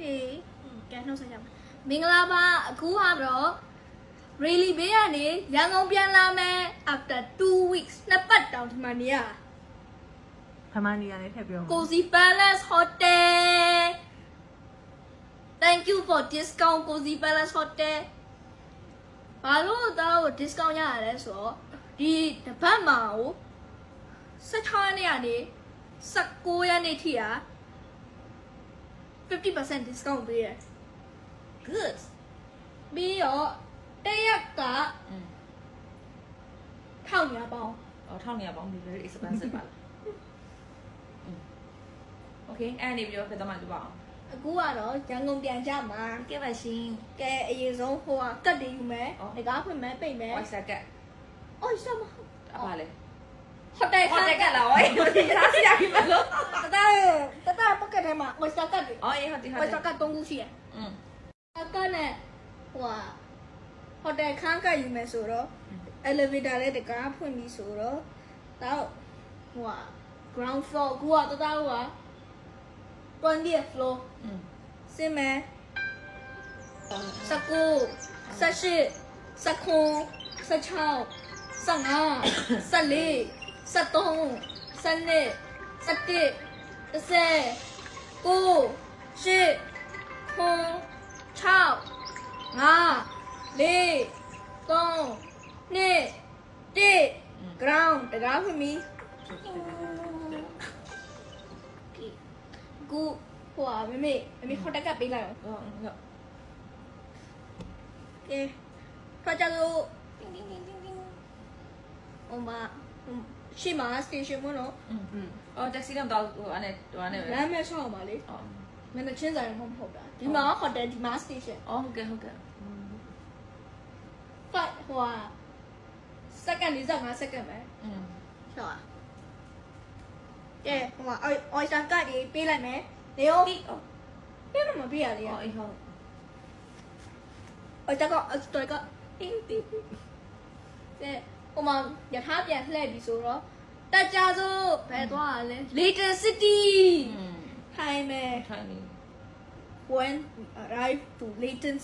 Okay ကဲနှုတ်ဆက်ကြပါမင်္ဂလာပါအခုကတော့ really ဘေးကနေရန်ကုန်ပြန်လာမယ် after 2 weeks နှစ်ပတ်တောင်ဒီမှာနေရဖမနီကနေထည့်ပြော Cozy Palace Hotel Thank you for discount Cozy Palace Hotel ဘာလို့တော့ discount ရရလဲဆိုတော့ဒီတစ်ပတ်မှာကို16ရက်နေ့ကနေ19ရက်နေ့ထိอ่ะ 50% discount ပေးတယ် good ပြီးတော့တရက်က1900ပေါင်းအော်1900ပေါင်း very expensive ပါလား okay အဲ့နေပြီးတော့ပြသမှာကြည့်ပါအောင်အခုကတော့ရန်ကုန်ပြန်ကြမှာကဲပါရှင်ကဲအရင်ဆုံးဟိုကကတ်တွေယူမယ်ငကားဖွင့်မယ်ပိတ်မယ်ဝိုက်ဆက်ကတ်အော်ရှောက်မဟုတ်အပါလေ ဟိုတယ် ဟော ခါ တက်ကလာဝိုင်းဒီစားစီရပြီမလို့ တတတတပကတ်ထဲမှာဝက်စတာကတ်တွေ အော်အေးဟုတ်တယ်ဟုတ် ဝက်စ တ တာ ယ် ကတ်၃ခုရှိရယ် อืม ။အကနဲ့ဟိုကဟိုတယ်ခန်းကတ်ယူမယ်ဆိုတော့ elevator လည်းတကားဖွင့်ပြီးဆိုတော့တော့ဟိုက ground floor ကူကတတဟိုက20th floor อืม စင်မယ်19 18 19 16 15 14 13 14 17 10 9 10 9 6 5 4 3 2 1 ground တကားဖွင့်ပြီကူဟိုကမမေမမေဟိုတက်ကပေးလိုက်အောင်အော်ဟုတ်ကဲထွက်ကြလို့တင်းတ င်းတင်းတင်းတင်းဟိုမှာရှေ့မှာ station မနော် อืมอืมအော်တက္ကစီတော့တော့ဟိုအဲ့နဲ့ဟိုအဲ့နဲ့ပဲ လမ်းမဲ့ရှောက်ပါလေ အော် မင်းချင်းဆိုင်မဟုတ်တာဒီမှာ hotel ဒီမှာ station အော်ဟုတ်ကဲ့ဟုတ်ကဲ့ fight ဟိုဟာ second 45 second ပဲ อืม ရှောက်อ่ะကဲဟိုမှာ oyster card တွေပေးလိုက်မယ်နေရော ဒီအော် ပေးလို့မပေးရလေ အော်အေးဟုတ် oyster card oyster card တင်းတင်း 我们要他变来比说了，大家都拍多少嘞？Later When we arrive to Leighton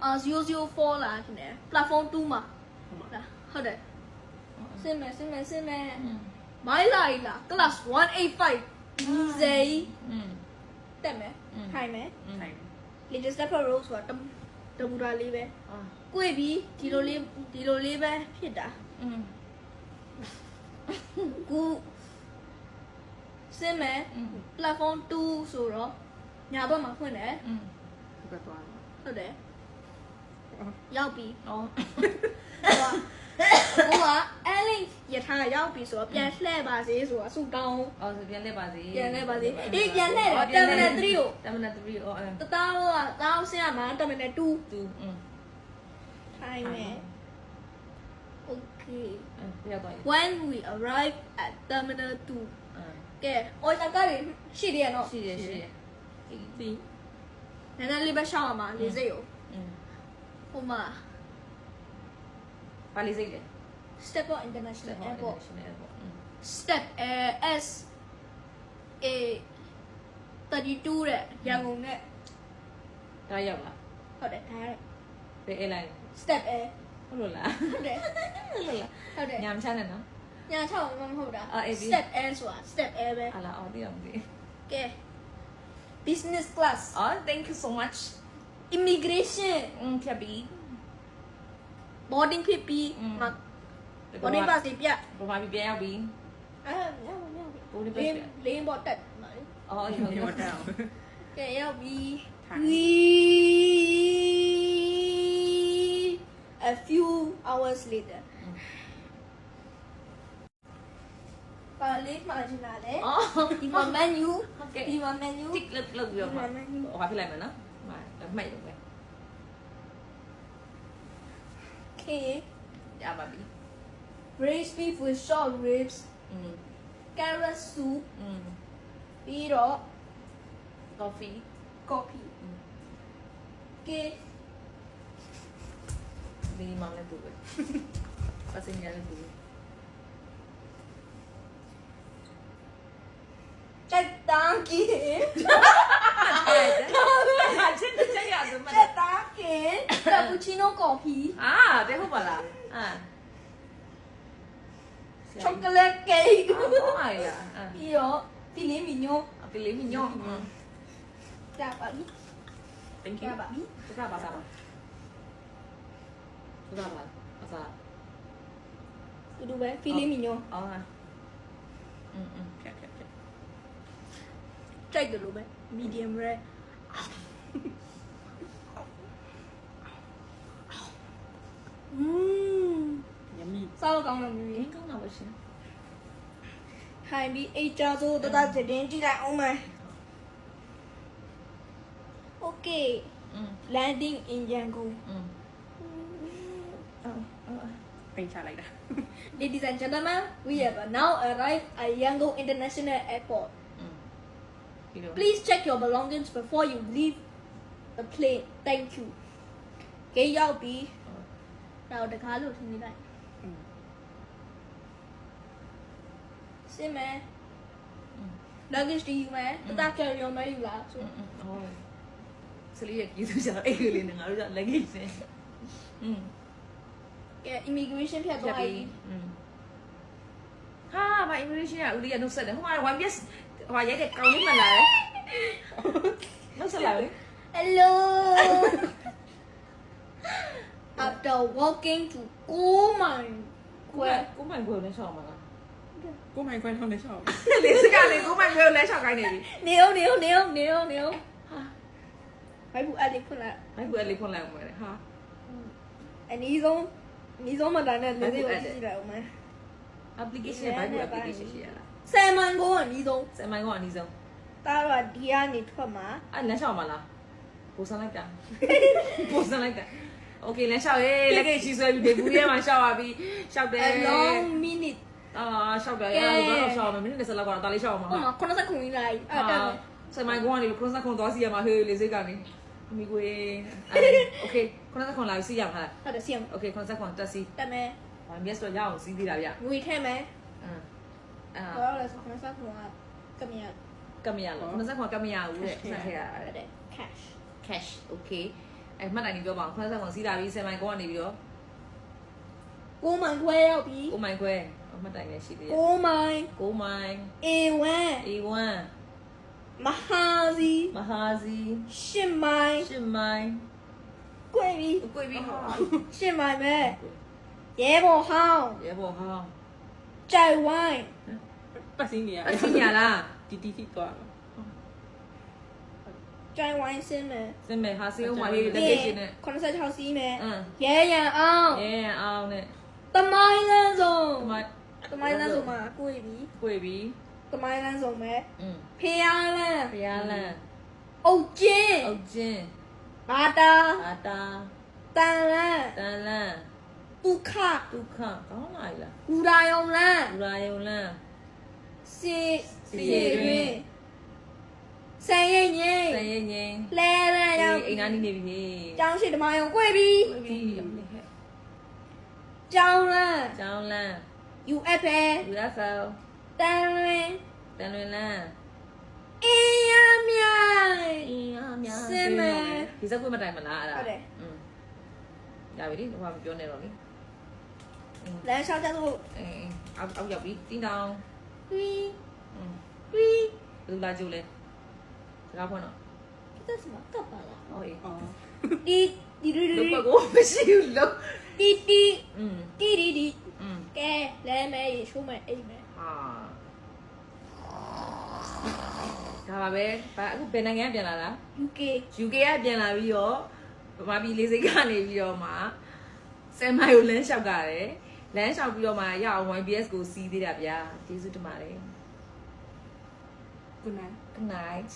as usual for lá cái này, platform two 嘛，啦，好的。xin mẹ xin mẹ xin mẹ. Máy lại là class one a five. Easy tại mẹ. Hai mẹ. Little Stepper Rose và tâm င်မယ် ထိုင် latest step road ဆိုတာတတဘူရာလေးပဲ အော် ကိုယ်ပြီးဒီလိုလေးဒီလိုလေးပဲဖြစ်တာ อืม ကူစင်မယ် อืม platform 2ဆိုတော့ညာဘက်မှာဖွင့်တယ် อืม ဒီဘက်သွားမှာ ဟုတ်တယ်ရောက်ပြီ အော် ဟို ကိုကအဲလိယထာရောက်ပြီဆိုတော့ပြန်လှည့်ပါစေဆိုတော့ဆူတောင်းအော်ဆိုပြန်လှည့်ပါစေပြန်လှည့်ပါစေအေးပြန်လှည့်တယ်တမနက်3ကိုတမနက်3အော်တသားတော့တောင်းဆင်းရမှာတမနက်2 2อืมထိုင်မယ် Okay. When we arrive at terminal 2. ကဲ Osaka တွေရှိတယ်နော်ရှိတယ်ရှိတယ်။အေးဒီနည်းနည်းလေးပဲရှောင်းအောင်ပါလေစိတ်ကို။ဟုတ်မှာ။ ဘာလေးစိတ်လဲ Step Up International Airport Step Air S A 32တဲ့ရန်ကုန်နဲ့ဒါရောက်လားဟုတ်တယ်ဒါရက်ဘယ် airline Step Air ဟုတ်လို့လားဟုတ်တယ်ဟုတ်လားဟုတ်တယ်ညာမချနဲ့နော်ညာချောက်မမဟုတ်တာ Step Air ဆိုတာ Step Air ပဲဟာလားအော်ဒီအောင်ဒီကဲ business class oh thank you so much immigration ဖြတ်ပြီး boarding ဖြစ်ပြီးอืมမ boarding pass တွေပြဘမာပြီးပြန်ရောက်ပြီအဲရောက်ပါရောက်ပြီ boarding လ pass င်းလင်းပေါ်တက်မှာလေအော်ဒီဟုတ်နေ့ဟုတ်မတက်အောင်ကဲရောက်ပြီထိုင် we a few hours later ပါလေးမှာချင်တာလေအော်ဒီမှာ menu ဟုတ်ကဲ့ဒီမှာ menu tick လုပ်လုပ်ပြီးတော့မှာဟိုဟာဖြစ်လိုက်မယ်နော်မှာမှတ်ရုံပဲ Okay. Yeah, baby. Braised beef with short ribs. Mm. Carrot soup. Mm. Piro. Coffee. Coffee. Mm. Okay. Hindi mamaya tubig. Kasi niya lang tubig. Thank you. 连 cappuccino coffee 啊，最好不啦？嗯、啊。chocolate cake 哎呀，哎哟，比利米诺，比利米诺，嗯，加巴比，加巴比，加巴啥吧？加巴，啥啥？你读呗，比利米诺。哦啊，嗯嗯，这这这，这个读呗，medium rare。อืม ယမီ စားတော့ကောင်းတယ်မျိုး ရ ကြီး င်းကောင်းတာပါရှင် ထိုင်ပြီးအိတ်ကြဆိုတတသတင်းကြည့်လိုက်အောင်မယ် Okay อืม landing in Yangon อืม ပိန်ချလိုက်တာ Ladies and gentlemen, we have now arrived at Yangon International Airport. อืมပြီးတော့ Please check your belongings before you leave the plane. Thank you. ကဲရောက်ပြီ တော့တကားလို့ထင်နေလိုက်စင်မဲ luggage တီးယူမယ်တတကယ်ရောမဲယူလားဆို อืมอืมဟောစလီရဲ့ကြီးသူကြအဲ့ဒီလေးနဲ့ငါတို့က luggage နဲ့อืม ကဲ immigration ဖြတ် ဖြတ် သွား ပြီး ပြီ อืมဟာဘာ immigration ကဦးလေးကနှုတ်ဆက်တယ်ဟိုမှာ one piece ဟိုရိုက်တဲ့ကောင်းလေးမှလာတယ်နှုတ်ဆက်လာလေ Hello After walking to Goman ကိုယ်ကိုမိုင်ကိုလည်းရှောင်းမှာလားကိုမိုင်ခွဲထောင်းနေချောက်လေးစကားလေးကိုမိုင်ကိုလည်းရှောင်းခိုင်းနေပြီနေအောင်နေအောင်နေအောင်နေအောင်နေအောင်ဟာဘိုက်ဘူးအဲ့လေးဖွင့်လိုက်အဲ့ကိုအဲ့လေးဖွင့်လိုက်အောင်မယ်ဟာအနည်းဆုံးအနည်းဆုံးမတန်တဲ့လေးလေးကိုကြည့်လိုက်အောင်မယ် application ဘိုက်ကို application ရှိရလားဆယ်မန်ကိုအနည်းဆုံးစမိုင်းကအနည်းဆုံးတားတော့ဒီကနေထွက်မှာအဲ့လမ်းလျှောက်မှာလားပို့စမ်းလိုက်တာပို့စမ်းလိုက်တာ โอเคလမ်းလျှောက်ရေးလက်ကိတ်ရှိဆွဲပြီးဒေဘူးရဲမှာလျှောက်ပါပြီလျှောက်တယ် a long minute အာလျှောက်တယ်အဲ့ဒါတော့လျှောက်မယ်မိနစ်20လောက်ကတော့ဒါလေးလျှောက်မှာ ဟိုမှာ90ခုကြီးလိုက်အဲ့တက်မယ် စမိုင်းကနေခွန်းစခွန်သွားစီရမှာဟေးလေးစိတ်ကနေအမိကိုโอเคခွန်းစခွန်လာစီရမှာ ဟုတ်တယ်စီအောင် โอเคခွန်းစခွန်တက်စီ တက်မယ် ဘာမျက်စောရအောင်စီးသေးတာဗျ ငွေထည့်မယ် အင်းအာ ဘာလို့လဲဆို90ခုကကမြတ် ကမရလို့ခွန်းစခွန်ကမရဘူးတဲ့ဆက်ခဲ့ရ ဟု တာ တ်တယ် cash cash okay အဲ့မှတ်တိုင်းပြောပါအောင်ခွန်းစခွန်စီးတာပြီးစမိုင်းကနေပြီးတော့ကိုမိုင်ခွဲရောက်ပြီကိုမိုင်ခွဲမှတ်တိုင်းလည်းရှိသေးတယ်ကိုမိုင်ကိုမိုင် A1 A1 မဟာစီမဟာစီရှစ်မိုင်ရှစ်မိုင်။ကိုပြီကိုပြီးဟာရှင်းပါမယ်။ရဲဘော်ဟောင်းရေဘော်ဟောင်းကြိုက်ဝိုင်းပတ်စင်းနေရအချင်းညာလားတီတီတီသွား ကြိုက်ဝိုင်းစင်းမယ်စင်မဲဟာစီအောင်မလေးလက်ကိတ်နဲ့86စီးမယ်အင်းရဲရန်အောင်ရဲအောင်နဲ့တမိုင်းလန်းစုံဒီမှာတမိုင်းလန်းစုံမှာကိုပြီကိုပြီးတမိုင်းလန်းစုံမယ်อืมဖျားလန်းဖျားလန်အုတ်ကျင်းအုတ်ကျင်းဘာတာအာတာတန်လန်းတန်လန်ဒုက္ခဒုက္ခကောင်းလာလားဘူရာယုံလန်းဘူရာယုံလန်စေစေစေတွတွင်င် ဆယ်ရိပ်ငိမ့် ဆယ်ရင်ငိမ့် လဲရန်ရောက် အိမ်နာနေနေပြီ ကျောင်းရှိတမိုင်းယုံကိုပြီ ကိုပြီးအမလေးဟဲ့ ကျောင်းလန်း ကျောင်းလန် UFL UFL တန်လွင် တန်လွင်လန် အင်းရမြိုင် အင်းအများ စင်မယ် ဒီစက်ကွမတိုင်မလားအဲ့ဒါ ဟုတ်တယ် อืมရပြီလေဟိုကမပြောနေတော့လေ လမ်းလျှောက်တဲ့လို့ အေးအောက်အောက်ရောက်ပြီတင်းတောင် ဝီ อืม ဝီ ဘယ်လိုလာကြိုလဲ စကားဖွင့်တော့ တက်စမကပ်ပါလား ဟောအေး အော် ဒီဒီဒီ လု ဒီ ပ်ပတ်ကိုမရှိဘူးလုပ် ဒီဒီ อืม ဒီဒီဒီ อืม ကဲလဲမဲရေရှိုးမဲအိမ်မဲ ဟာဒါပါပဲဘာအခုဘယ်နိုင်ငံပြန်လာလား UK UK ကပြန်လာပြီးတော့ဗမာပြည်လေးစိတ်ကနေပြီးတော့မှဆယ်မိုင်ကိုလမ်းလျှောက်ကြတယ်လမ်းလျှောက်ပြီးတော့မှရအောင် YBS ကိုစီးသေးတာဗျာကျေးဇူးတင်ပါတယ် good night Good night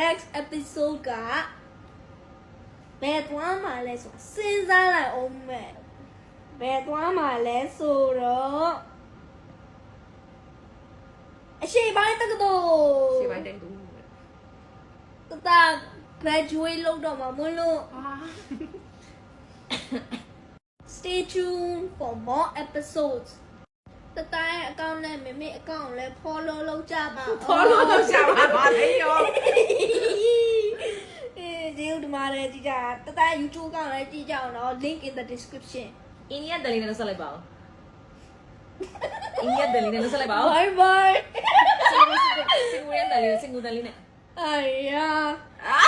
next episode ကဘယ်သွားမှာလဲဆိုစဉ်းစားလိုက်အောင်မဲဘယ်သွားမှာလဲဆိုတော့အရှိပိုင်းတက္ကသိုလ်ရှေ့ပိုင်းတိတ်သူတတ graduate လုပ်တော့မှာမလို့ဟာ stay tuned for more episodes တတိုင်းအကောင့်နဲ့မမေအကောင့်ကိုလည်း follow လုပ်ကြပါ follow လုပ်ရှာပါပါလေရောအေးဒီဥဒမာလည်းကြည့်ကြတတိုင်း YouTube အကောင့်လည်းကြည့်ကြအောင်နော် link in the description အိန္ဒိယတယ်လီနဲ့ဆက်လိုက်ပါဦးအိန္ဒိယတယ်လီနဲ့ဆက်လိုက်ပါဦး bye bye စင်စင်ကူရတယ်လီစင်ကူတယ်လီနဲ့哎呀。အာ